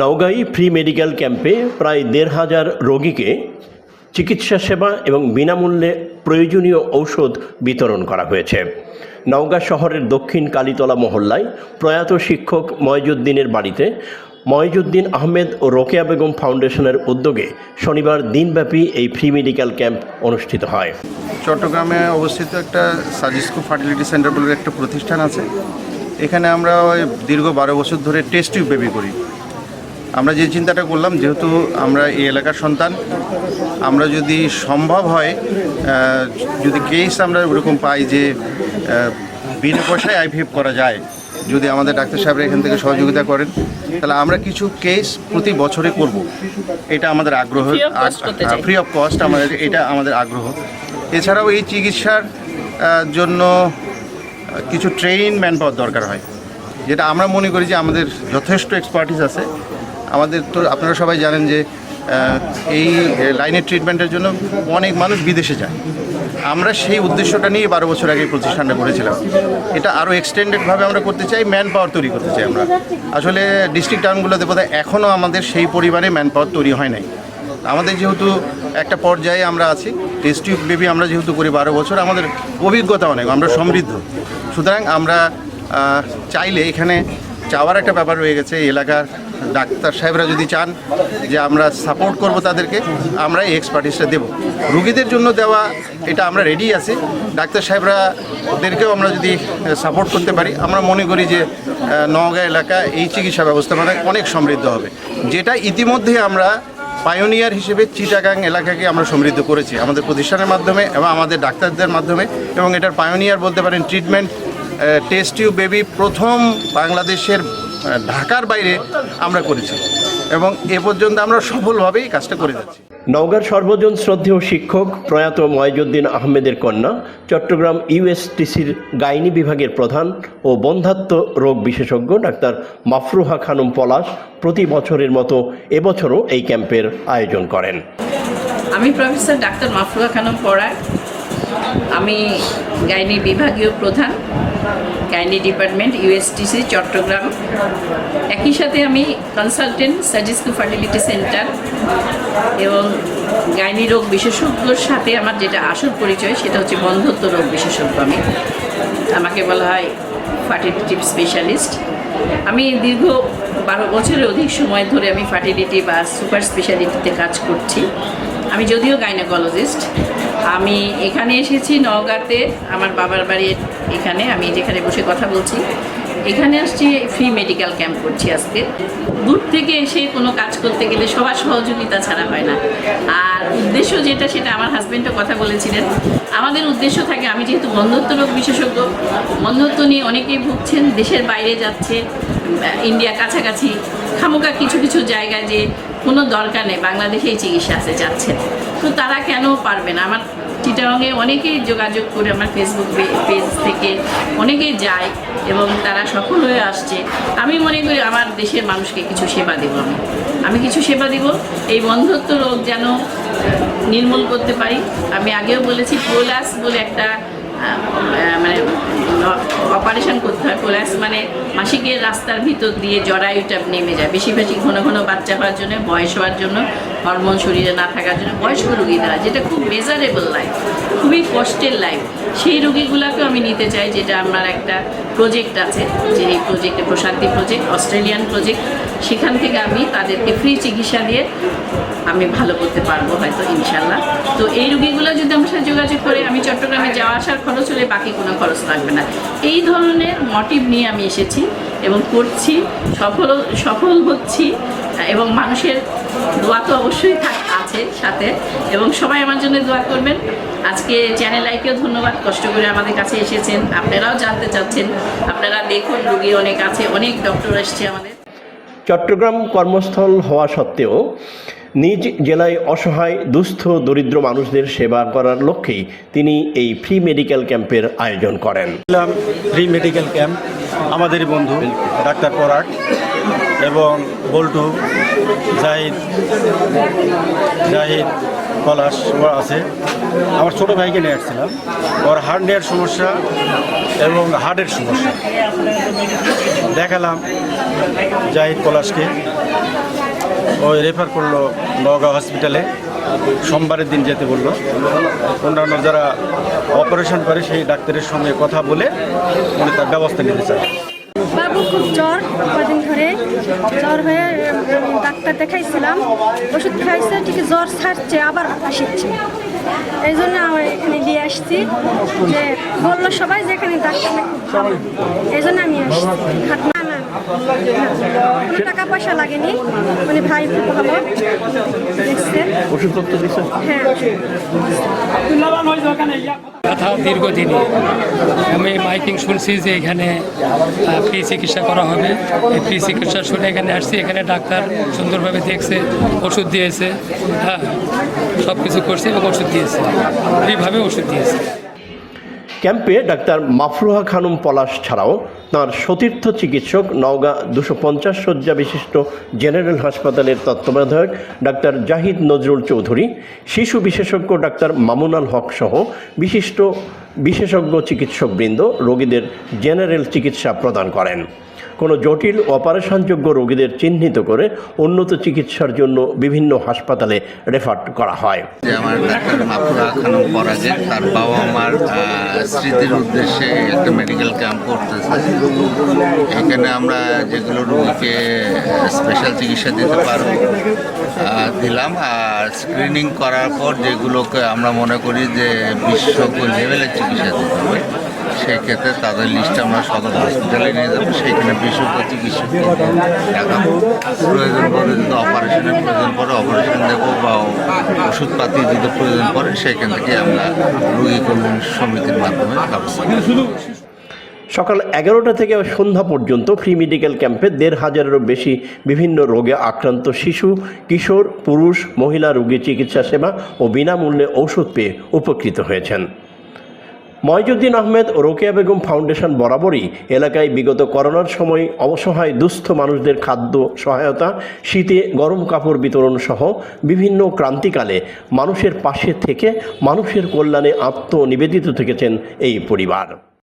নওগাঁই free medical ক্যাম্পে প্রায় দেড় হাজার রোগীকে চিকিৎসা সেবা এবং বিনামূল্যে প্রয়োজনীয় ঔষধ বিতরণ করা হয়েছে। নওগাঁ শহরের দক্ষিণ কালীতলা মহল্লায় প্রয়াত শিক্ষক ময়জুদ্দিনের বাড়িতে ময়জুদ্দিন আহমেদ ও রোকেয়া বেগম ফাউন্ডেশনের উদ্যোগে শনিবার দিনব্যাপী এই ফ্রি মেডিকেল ক্যাম্প অনুষ্ঠিত হয়। চট্টগ্রামে অবস্থিত একটা সাজিস্কো ফার্টিলিটি সেন্টার বলে একটা প্রতিষ্ঠান আছে। এখানে আমরা দীর্ঘ বারো বছর ধরে টেস্ট টিউব বেবি করি। আমরা যে চিন্তাটা করলাম যেহেতু আমরা এই এলাকার সন্তান আমরা যদি সম্ভব হয় যদি কেস আমরা ওরকম পাই যে বিনা পয়সায় আইভিএফ করা যায় যদি আমাদের ডাক্তার সাহেবরা এখান থেকে সহযোগিতা করেন তাহলে আমরা কিছু কেস প্রতি বছরে করব। এটা আমাদের আগ্রহ। ফ্রি অফ কস্ট আমাদের এটা আমাদের আগ্রহ। এছাড়াও এই চিকিৎসার জন্য কিছু ট্রেন ম্যান পাওয়ার দরকার হয়। যেটা আমরা মনে করি যে আমাদের যথেষ্ট এক্সপার্টিস আছে। আমাদের তো আপনারা সবাই জানেন যে এই লাইনের ট্রিটমেন্টের জন্য অনেক মানুষ বিদেশে যায়। আমরা সেই উদ্দেশ্যটা নিয়ে বারো বছর আগে প্রতিষ্ঠানটা করেছিলাম এটা আরও এক্সটেন্ডেডভাবে আমরা করতে চাই ম্যান পাওয়ার তৈরি করতে চাই আমরা। আসলে ডিস্ট্রিক্ট টাউনগুলোতে বোধহয় এখনও আমাদের সেই পরিমাণে ম্যান পাওয়ার তৈরি হয় নাই। আমাদের যেহেতু একটা পর্যায়ে আমরা আছি টেস্ট টিউব বেবি আমরা যেহেতু করি বারো বছর, আমাদের অভিজ্ঞতা অনেক, আমরা সমৃদ্ধ। সুতরাং আমরা চাইলে এখানে চাওয়ার একটা ব্যাপার রয়ে গেছে এলাকার ডাক্তার সাহেবরা যদি চান যে আমরা সাপোর্ট করব তাদেরকে, আমরা এই এক্সপার্টিসটা দেবো। রুগীদের জন্য দেওয়া এটা আমরা রেডি আছি। ডাক্তার সাহেবরা ওদেরকেও আমরা যদি সাপোর্ট করতে পারি, আমরা মনে করি যে নওগাঁ এলাকা এই চিকিৎসা ব্যবস্থা মানে অনেক সমৃদ্ধ হবে। যেটা ইতিমধ্যে আমরা পায়োনিয়ার হিসেবে চিটাগাং এলাকাকে আমরা সমৃদ্ধ করেছি আমাদের প্রতিষ্ঠানের মাধ্যমে এবং আমাদের ডাক্তারদের মাধ্যমে এবং এটার পায়োনিয়ার বলতে পারেন ট্রিটমেন্ট টেস্ট টিউব বেবি প্রথম বাংলাদেশের ঢাকার বাইরে আমরা করেছি। এবং এ পর্যন্ত আমরা সফলভাবেই কাজটা করে যাচ্ছি। নওগাঁর সর্বজন শ্রদ্ধেয় শিক্ষক প্রয়াত ময়জুদ্দিন আহমেদের কন্যা চট্টগ্রাম ইউএসটিসির গাইনি বিভাগের প্রধান ও বন্ধাত্ম রোগ বিশেষজ্ঞ ডাক্তার মাফরুহা খানম পলাশ প্রতি বছরের মতো এবছরও এই ক্যাম্পের আয়োজন করেন। আমি প্রফেসর ডাক্তার মাফরুয়া খানম পড়ায় আমি গাইনি বিভাগীয় প্রধান, গাইনি ডিপার্টমেন্ট, ইউএসটিসি, চট্টগ্রাম। একই সাথে আমি কনসালটেন্ট সার্জিস্কো ফার্টিলিটি সেন্টার এবং গাইনি রোগ বিশেষজ্ঞর সাথে আমার যেটা আসল পরিচয়, সেটা হচ্ছে বন্ধত্ব রোগ বিশেষজ্ঞ আমি। আমাকে বলা হয় ফার্টিলিটি স্পেশালিস্ট। আমি দীর্ঘ বারো বছরের অধিক সময় ধরে আমি ফার্টিলিটি বা সুপার স্পেশালিটিতে কাজ করছি। আমি যদিও গাইনোকোলজিস্ট আমি এখানে এসেছি নওগাঁতে, আমার বাবার বাড়ির এখানে, আমি যেখানে বসে কথা বলছি। এখানে আসছি ফ্রি মেডিকেল ক্যাম্প করছি আজকে। দূর থেকে এসে কোনো কাজ করতে গেলে সবার সহযোগিতা ছাড়া হয় না। আর উদ্দেশ্য যেটা, সেটা আমার হাজব্যান্ডও কথা বলেছিলেন। আমাদের উদ্দেশ্য থাকে, আমি যেহেতু বন্ধত্ব রোগ বিশেষজ্ঞ, বন্ধত্ব নিয়ে অনেকেই ভুগছেন, দেশের বাইরে যাচ্ছে, ইন্ডিয়া কাছাকাছি খামোকা কিছু কিছু জায়গায় যে কোনো দরকার নেই, বাংলাদেশেই চিকিৎসা আছে, যাচ্ছেন। তো তারা কেন পারবে না? আমার চিটারঙে অনেকেই যোগাযোগ করে আমার ফেসবুক পেজ থেকে অনেকেই যায় এবং তারা সফল হয়ে আসছে। আমি মনে করি আমার দেশের মানুষকে কিছু সেবা দেব আমি। আমি কিছু সেবা দিব। এই বন্ধত্ব রোগ যেন নির্মূল করতে পারি। আমি আগেও বলেছি পোলাস বলে একটা মানে অপারেশন করতে হয় প্লাস মানে মাসিকের রাস্তার ভিতর দিয়ে জরায়ুটা নেমে যায়। বেশি বেশি ঘন ঘন বাচ্চা হওয়ার জন্য, বয়স হওয়ার জন্য হরমোন শরীরে না থাকার জন্য বয়স্ক রুগী রুগীরা যেটা খুব মেজারেবল লাইফ খুবই কষ্টের লাইফ সেই রুগীগুলোকেও আমি নিতে চাই, যেটা আমার একটা প্রজেক্ট আছে, যে এই প্রজেক্টে প্রশান্তি প্রজেক্ট অস্ট্রেলিয়ান প্রজেক্ট সেখান থেকে আমি তাদেরকে ফ্রি চিকিৎসা দিয়ে আমি ভালো করতে পারব হয়তো ইনশাল্লাহ তো এই রুগীগুলো যদি আমার সাথে যোগাযোগ করে, আমি চট্টগ্রামে যাওয়া আসার খরচ হলে বাকি কোনো খরচ লাগবে না। এই ধরনের মোটিভ নিয়ে আমি এসেছি এবং করছি, সফল সফল হচ্ছি এবং মানুষের দোয়া তো অবশ্যই আছে সাথে এবং সবাই আমার জন্য দোয়া করবেন। আজকে চ্যানেল আইকেও ধন্যবাদ, কষ্ট করে আমাদের কাছে এসেছেন। আপনারাও জানতে চাচ্ছেন, আপনারা দেখুন রুগী অনেক আছে, অনেক ডক্টর এসছে আমাদের। চট্টগ্রাম কর্মস্থল হওয়া সত্ত্বেও নিজ জেলায় অসহায়, দুস্থ, দরিদ্র মানুষদের সেবা করার লক্ষ্যেই তিনি এই ফ্রি মেডিকেল ক্যাম্পের আয়োজন করেন। ফ্রি মেডিকেল ক্যাম্প আমাদেরই বন্ধু, ডাক্তার পরাট এবং বল্টু, জাহিদ জাহিদ পলাশ আছে। আমার ছোটো ভাইকে নিয়ে আসছিলাম। ওর হার্টের সমস্যা এবং হার্টের সমস্যা। দেখালাম জাহিদ পলাশকে। ওই রেফার করল নগাঁও হসপিটালে সোমবারের দিন যেতে বলল। অন্যান্য যারা অপারেশন করে সেই ডাক্তারের সঙ্গে কথা বলে উনি তার ব্যবস্থা নিতে চায় খুব জ্বর, কদিন ধরে জ্বর হয়ে ডাক্তার দেখাইছিলাম, ওষুধ খাইছে ঠিক জ্বর ছাড়ছে, আবার আসছে এই জন্য আমরা এখানে দিয়ে আসছি যে, বলল সবাই যে এখানে ডাক্তার এই জন্য আমি আসছি। কোনো টাকা পয়সা লাগেনি। মানে ভাই ভালো। ওষুধপত্র দিচ্ছে হ্যাঁ। ব্যথা দীর্ঘদিনই। আমি মাইকিং শুনছি যে এখানে ফ্রি চিকিৎসা করা হবে। এই ফ্রি চিকিৎসা শুনে এখানে আসছি। এখানে ডাক্তার সুন্দরভাবে দেখছে ওষুধ দিয়েছে। হ্যাঁ সব কিছু করছে এবং ওষুধ দিয়েছে। ফ্রিভাবে ওষুধ দিয়েছে। ক্যাম্পে ডাক্তার মাফরুহা খানম পলাশ ছাড়াও তাঁর সতীর্থ চিকিৎসক নওগাঁ দুশো পঞ্চাশ শয্যা বিশিষ্ট জেনারেল হাসপাতালের তত্ত্বাবধায়ক ডাক্তার জাহিদ নজরুল চৌধুরী, শিশু বিশেষজ্ঞ ডাক্তার মামুনাল হক সহ বিশিষ্ট বিশেষজ্ঞ চিকিৎসকবৃন্দ রোগীদের জেনারেল চিকিৎসা প্রদান করেন। কোনো জটিল অপারেশনযোগ্য রোগীদের চিহ্নিত করে উন্নত চিকিৎসার জন্য বিভিন্ন হাসপাতালে রেফার করা হয়। আমার ডাক্তার মাফুরা খানম পরাগের তার বাবা মার আহ, স্মৃতির উদ্দেশ্যে একটা মেডিকেল ক্যাম্প করতেছে। এখানে আমরা যেগুলো রোগীকে স্পেশাল চিকিৎসা দিতে পারব দিলাম। আর স্ক্রিনিং করার পর যেগুলোকে আমরা মনে করি যে বিশেষজ্ঞ লেভেলের চিকিৎসা দিতে হবে সেক্ষেত্রে তাদের লিস্ট আমরা সদর হসপিটালে নিয়ে যাব। সেখানে বিশেষজ্ঞ চিকিৎসককে দেখাবো প্রয়োজন পড়ে যদি অপারেশনের প্রয়োজন পড়ে অপারেশন দেবো বা ওষুধপাতি যদি প্রয়োজন পড়ে সেখান থেকে আমরা রোগী কল্যাণ সমিতির মাধ্যমে ব্যবস্থা সকাল এগারোটা থেকে সন্ধ্যা পর্যন্ত ফ্রি মেডিকেল ক্যাম্পে দেড় হাজারেরও বেশি বিভিন্ন রোগে আক্রান্ত শিশু, কিশোর, পুরুষ, মহিলা রোগী চিকিৎসা সেবা ও বিনামূল্যে ঔষধ পেয়ে উপকৃত হয়েছেন। ময়জুদ্দিন আহমেদ রোকেয়া বেগম ফাউন্ডেশন বরাবরই এলাকায় বিগত করোনার সময় অবসহায় দুস্থ মানুষদের খাদ্য সহায়তা, শীতে গরম কাপড় বিতরণ সহ বিভিন্ন ক্রান্তিকালে মানুষের পাশে থেকে মানুষের কল্যাণে আত্মনিবেদিত থেকেছেন এই পরিবার।